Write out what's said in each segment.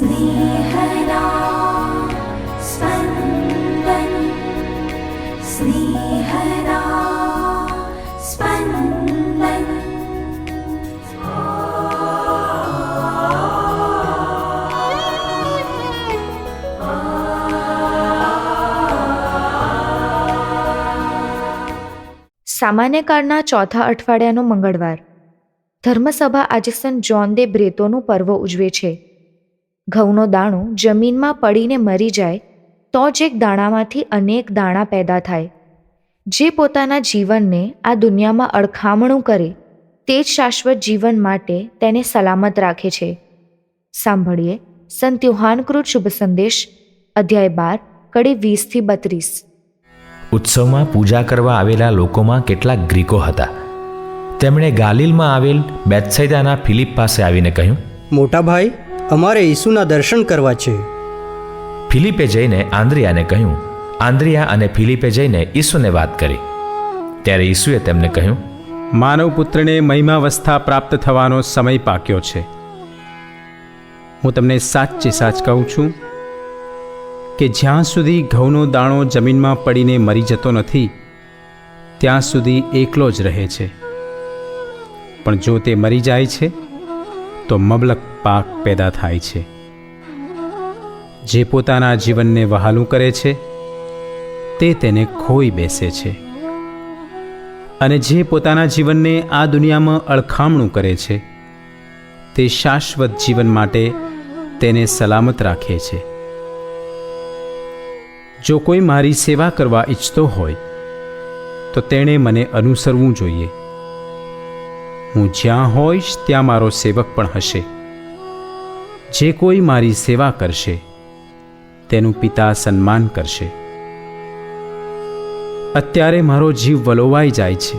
स्नेहदा स्पन्दन् स्नेहदा स्पन्दन् સામાન્ય કાળના ચોથા અઠવાડિયાનો મંગળવાર ધર્મસભા આજે સંત જોન દે બ્રેતોનું પર્વ ઉજવે છે ઘઉંનો દાણો જમીનમાં પડીને મરી જાય તો જ એક દાણામાંથી અનેક દાણા પેદા થાય. જે પોતાના જીવનને આ દુનિયામાં અડખામણું કરે તે જ શાશ્વત જીવન માટે તેને સલામત રાખે છે. સાંભળીએ સંત યુહાનકૃત શુભ સંદેશ અધ્યાય બાર કડી વીસથી બત્રીસ. ઉત્સવમાં પૂજા કરવા આવેલા લોકોમાં કેટલાક ગ્રીકો હતા. તેમણે ગાલિલમાં આવેલ બેત્સૈદાના ફિલિપ પાસે આવીને કહ્યું મોટા ભાઈ અમારે ઈસુના દર્શન કરવા છે. ફિલિપે જઈને આંદ્રિયાને કહ્યું આંદ્રિયા અને ફિલિપે જઈને ઈસુને વાત કરી. ત્યારે ઈસુએ તેમને કહ્યું માનવ પુત્રને મહિમાવસ્થા પ્રાપ્ત થવાનો સમય પાક્યો છે. હું તમને સાચે સાચ કહું છું કે જ્યાં સુધી ઘઉંનો દાણો જમીનમાં પડીને મરી જતો નથી ત્યાં સુધી એકલો જ રહે છે. પણ જો તે મરી જાય છે તો મબલક પાક પેદા થાય છે. જે પોતાના જીવનને વહાલું કરે છે, તે તેને ખોઈ બેસે છે. અને જે પોતાના જીવનને આ દુનિયામાં અળખામણું કરે છે, તે શાશ્વત જીવન માટે તેને સલામત રાખે છે. જો કોઈ મારી સેવા કરવા ઈચ્છતો હોય, તો તેણે મને અનુસરવું જોઈએ. હું જ્યાં હોઈશ, ત્યાં મારો સેવક પણ હશે. જે કોઈ મારી સેવા કરશે, તેનું પિતા સન્માન કરશે. અત્યારે મારો જીવ વલોવાઈ જાય છે.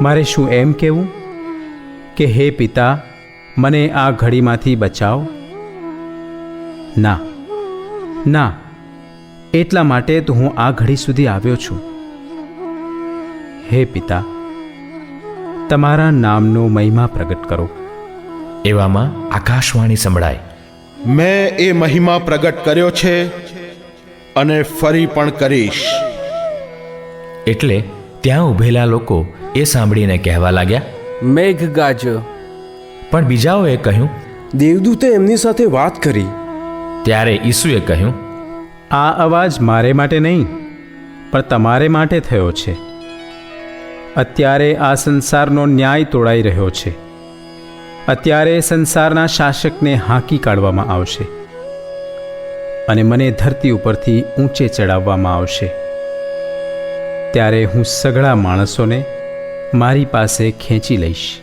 મારે શું એમ કહેવું? કે હે પિતા, મને આ ઘડીમાંથી બચાવો? ના ના, એટલા માટે તો હું આ ઘડી સુધી આવ્યો છું. હે પિતા, તમારા નામનો મહિમા પ્રગટ કરો. એવામાં આકાશવાણી સંભળાય. મેં એ મહિમા પ્રગટ કર્યો છે અને ફરી પણ કરીશ. એટલે ત્યાં ઊભેલા લોકો એ સાંભળીને કહેવા લાગ્યા મેઘ ગાજો પણ બીજાઓએ કહ્યું દેવદૂતે એમની સાથે વાત કરી. ત્યારે ઈસુએ કહ્યું આ અવાજ મારે માટે નહીં પણ તમારે માટે થયો છે. અત્યારે આ સંસારનો ન્યાય તોડાઈ રહ્યો છે. અત્યારે સંસારના શાસકને હાંકી કાઢવામાં આવશે અને મને ધરતી ઉપરથી ઊંચે ચડાવવામાં આવશે. ત્યારે હું સઘળા માણસોને મારી પાસે ખેંચી લઈશ.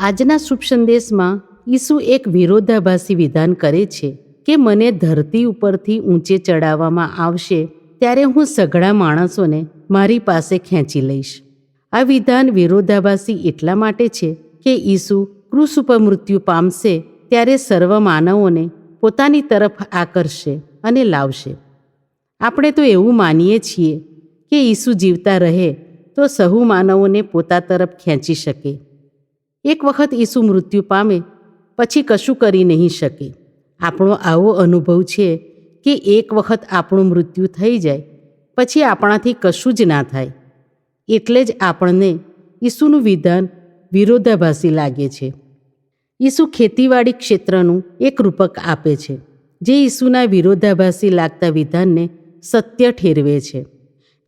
આજના શુભ સંદેશમાં ઈસુ એક વિરોધાભાસી વિધાન કરે છે. કે મને ધરતી ઉપરથી ઊંચે ચડાવવામાં આવશે, ત્યારે હું સઘળા માણસોને મારી પાસે ખેંચી લઈશ. આ વિધાન વિરોધાભાસી એટલા માટે છે કે ઈસુ કૃષ ઉપર મૃત્યુ પામશે, ત્યારે સર્વ માનવોને પોતાની તરફ આકર્ષશે અને લાવશે. આપણે તો એવું માનીએ છીએ કે ઈસુ જીવતા રહે તો સહુ માનવોને પોતા તરફ ખેંચી શકે. એક વખત ઈસુ મૃત્યુ પામે, પછી કશું કરી નહીં શકે. આપણો આવો અનુભવ છે કે એક વખત આપણું મૃત્યુ થઈ જાય, પછી આપણાથી કશું જ ના થાય. એટલે જ આપણને ઈસુનું વિધાન વિરોધાભાસી લાગે છે. ઈસુ ખેતીવાડી ક્ષેત્રનું એક રૂપક આપે છે, જે ઈસુના વિરોધાભાસી લાગતા વિધાનને સત્ય ઠેરવે છે.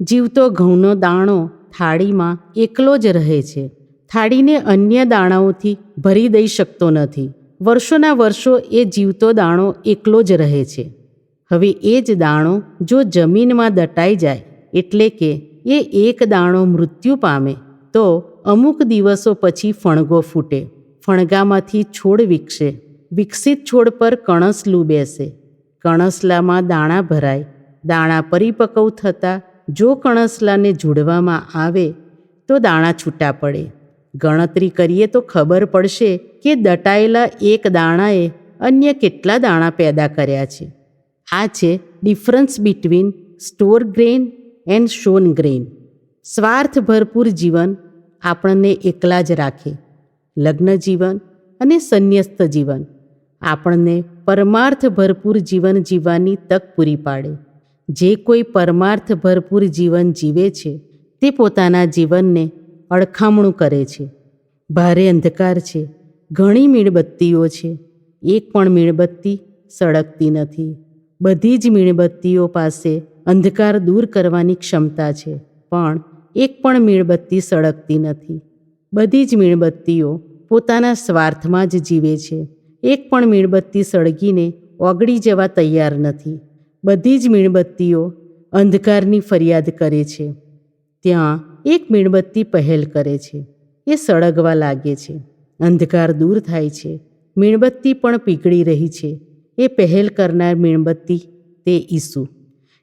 જીવતો ઘઉંનો દાણો થાળીમાં એકલો જ રહે છે. થાળીને અન્ય દાણાઓથી ભરી દઈ શકતો નથી. વર્ષોના વર્ષો એ જીવતો દાણો એકલો જ રહે છે. હવે એ જ દાણો જો જમીનમાં દટાઈ જાય એટલે કે એ એક દાણો મૃત્યુ પામે, તો અમુક દિવસો પછી ફણગો ફૂટે, ફણગામાંથી છોડ વિકસે, વિકસિત છોડ પર કણસલું બેસે કણસલામાં દાણા ભરાય, દાણા પરિપક્વ થતાં જો કણસલાને જોડવામાં આવે, તો દાણા છૂટા પડે. ગણતરી કરીએ તો ખબર પડશે કે દટાયેલા એક દાણાએ અન્ય કેટલા દાણા પેદા કર્યા છે? આ છે difference between store grain and sown grain સ્વાર્થ ભરપૂર જીવન આપણને એકલા જ રાખે. લગ્ન જીવન અને સંન્યસ્ત જીવન આપણને પરમાર્થ ભરપૂર જીવન જીવવાની તક પૂરી પાડે. જે કોઈ પરમાર્થ ભરપૂર જીવન જીવે છે, તે પોતાના જીવનને અડખામણું કરે છે. ભારે અંધકાર છે ઘણી મીણબત્તીઓ છે. એક પણ મીણબત્તી સળગતી નથી. બધી જ મીણબત્તીઓ પાસે અંધકાર દૂર કરવાની ક્ષમતા છે, પણ એક પણ મીણબત્તી સળગતી નથી. બધી જ મીણબત્તીઓ પોતાના સ્વાર્થમાં જ જીવે છે. એક પણ મીણબત્તી સળગીને ઓગળી જવા તૈયાર નથી. બધી જ મીણબત્તીઓ અંધકારની ફરિયાદ કરે છે. ત્યાં એક મીણબત્તી પહેલ કરે છે. એ સળગવા લાગે છે. અંધકાર દૂર થાય છે. મીણબત્તી પણ પીગળી રહી છે. એ પહેલ કરનાર મીણબત્તી, તે ઈસુ.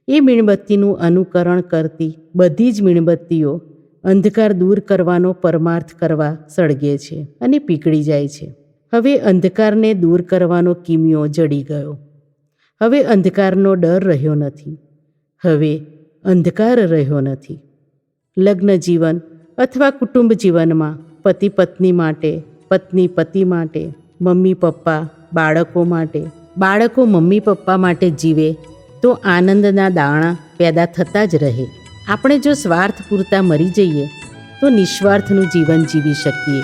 એ મીણબત્તીનું અનુકરણ કરતી બધી જ મીણબત્તીઓ અંધકાર દૂર કરવાનો પરમાર્થ કરવા સળગે છે અને પીગળી જાય છે. હવે અંધકારને દૂર કરવાનો કિમિયો જડી ગયો. હવે અંધકારનો ડર રહ્યો નથી. હવે અંધકાર રહ્યો નથી. લગ્ન જીવન અથવા કુટુંબ જીવનમાં પતિ પત્ની માટે પત્ની પતિ માટે, મમ્મી પપ્પા, બાળકો માટે, બાળકો મમ્મી પપ્પા માટે જીવે, તો આનંદના દાણા પેદા થતા જ રહે. આપણે જો સ્વાર્થ પૂરતા મરી જઈએ, તો નિસ્વાર્થનું જીવન જીવી શકીએ.